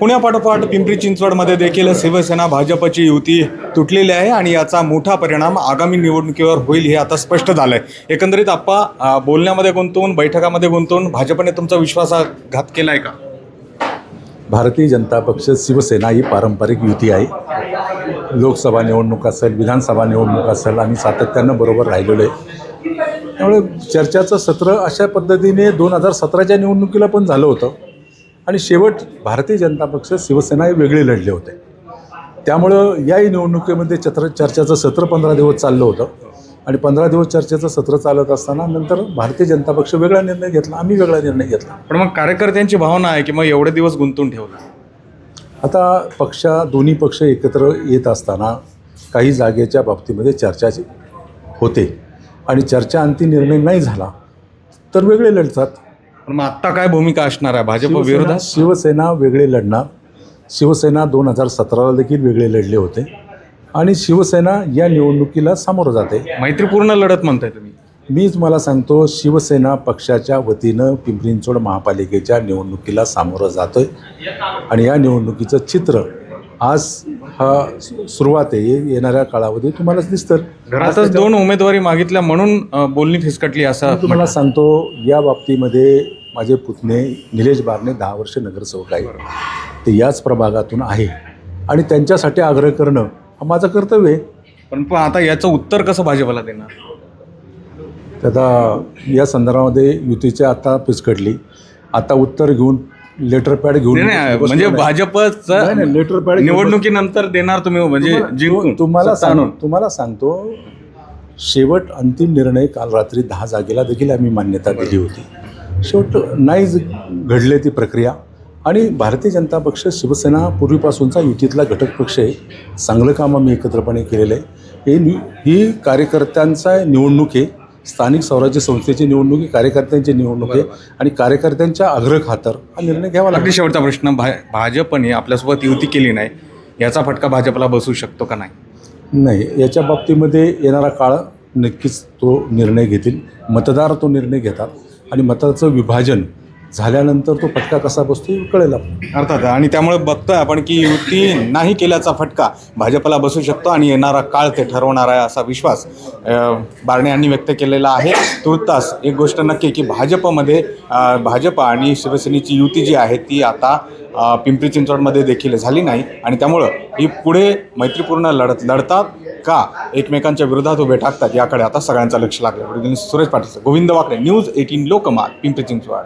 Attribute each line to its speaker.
Speaker 1: पुण्यापाठोपाठ पिंपरी चिंचवडमध्ये देखील शिवसेना भाजपची युती तुटलेली आहे आणि याचा मोठा परिणाम आगामी निवडणुकीवर होईल हे आता स्पष्ट झालं आहे एकंदरीत आप्पा बोलण्यामध्ये गुंतवून बैठकामध्ये गुंतवून भाजपने तुमचा विश्वासघात केला आहे का?
Speaker 2: भारतीय जनता पक्ष शिवसेना ही पारंपरिक युती आहे. लोकसभा निवडणूक असेल विधानसभा निवडणूक असेल आम्ही सातत्यानं बरोबर राहिलेलो आहे. त्यामुळे चर्चाचं सत्र अशा पद्धतीने दोन हजार सतराच्या निवडणुकीला पण झालं होतं. आणि शेवट भारतीय जनता पक्ष शिवसेना हे वेगळे लढले होते. त्यामुळं याही निवडणुकीमध्ये चत्र चर्चाचं सत्र पंधरा दिवस चाललं होतं. आणि पंधरा दिवस चर्चेचं सत्र चालत असताना नंतर भारतीय जनता पक्ष वेगळा निर्णय घेतला आम्ही वेगळा निर्णय घेतला.
Speaker 1: पण मग कार्यकर्त्यांची भावना आहे की मग एवढे दिवस गुंतून ठेवलं?
Speaker 2: आता पक्षा दोन्ही पक्ष एकत्र येत असताना काही जागेच्या बाबतीमध्ये चर्चा होते. आणि चर्चा अंतिम निर्णय नाही झाला तर वेगळे लढतात.
Speaker 1: पण मग आत्ता काय भूमिका असणार आहे? भाजप
Speaker 2: शिवसेना
Speaker 1: विरोधात?
Speaker 2: शिवसेना वेगळे लढणार. शिवसेना दोन हजार सतराला देखील वेगळे लढले होते. आणि शिवसेना या निवडणुकीला सामोरं जाते.
Speaker 1: मैत्रीपूर्ण लढत म्हणताय तुम्ही.
Speaker 2: मी तुम्हाला सांगतो शिवसेना पक्षाच्या वतीनं पिंपरी चिंचवड महापालिकेच्या निवडणुकीला सामोरं जातोय. आणि या निवडणुकीचं चित्र आज हा सु- सुरुवात आहे. येणाऱ्या काळामध्ये तुम्हालाच दिसतं.
Speaker 1: घरातच दोन उमेदवारी मागितल्या म्हणून अ, बोलणी फिसकटली असं
Speaker 2: मी तुम्हाला सांगतो या बाबतीमध्ये माझे पुतणे निलेश बारणे दहा वर्ष नगरसेवक आहे ते याच प्रभागातून आहे. आणि त्यांच्यासाठी आग्रह करणं हा माझं कर्तव्य आहे.
Speaker 1: पण पण आता याचं उत्तर कसं भाजपला देणार?
Speaker 2: आता या संदर्भामध्ये युतीची आता पिचकटली आता उत्तर घेऊन लेटर पॅड घेऊन
Speaker 1: नाही, म्हणजे भाजपचं
Speaker 2: नाही, लेटर पॅड घेऊन
Speaker 1: निवडणुकीनंतर देणार तुम्ही म्हणजे
Speaker 2: तुम्हाला-
Speaker 1: जिंकून
Speaker 2: तुम्हाला
Speaker 1: सत्ता आणून.
Speaker 2: सांग तुम्हाला सांगतो शेवट अंतिम निर्णय काल रात्री दहा जागेला देखील आम्ही मान्यता दिली होती. शेवट नाही ज- घडले ती प्रक्रिया. आणि भारतीय जनता पक्ष शिवसेना पूर्वीपासूनचा युतीतला घटक पक्ष आहे. चांगलं काम आम्ही एकत्रपणे केलेलं आहे. हे नि- ही कार्यकर्त्यांचा निवडणूक आहे. स्थानिक स्वराज्य संस्थेची निवडणूक आहे कार्यकर्त्यांची निवडणूक आहे. आणि कार्यकर्त्यांच्या आग्रह खातर हा निर्णय घ्यावा लागतो.
Speaker 1: शेवटचा प्रश्न भा भाजपने आपल्यासोबत युती केली नाही याचा फटका भाजपला बसू शकतो का नाही?
Speaker 2: नाही याच्या बाबतीमध्ये येणारा काळ नक्कीच तो निर्णय घेतील. मतदार तो निर्णय घेतात. आणि मताचं विभाजन झाल्यानंतर तो फटका कसा बसतो कळेल
Speaker 1: अर्थात आणि त्यामुळे बघतोय आपण की युती नाही केल्याचा फटका भाजपला बसू शकतो आणि येणारा काळ ते ठरवणार आहे असा विश्वास बारणे यांनी व्यक्त केलेला आहे. तुर्तास एक गोष्ट नक्की की भाजपमध्ये भाजप आणि शिवसेनेची युती जी आहे ती आता पिंपरी चिंचवडमध्ये देखील झाली नाही. आणि त्यामुळं ही पुढे मैत्रीपूर्ण लढत लढतात. का एकमेकांच्या विरोधात उभे टाकतात याकडे आता सगळ्यांचं लक्ष लागलं. Suresh Patil Govind Wakde news eighteen Lokmat Pimpri Chinchwad.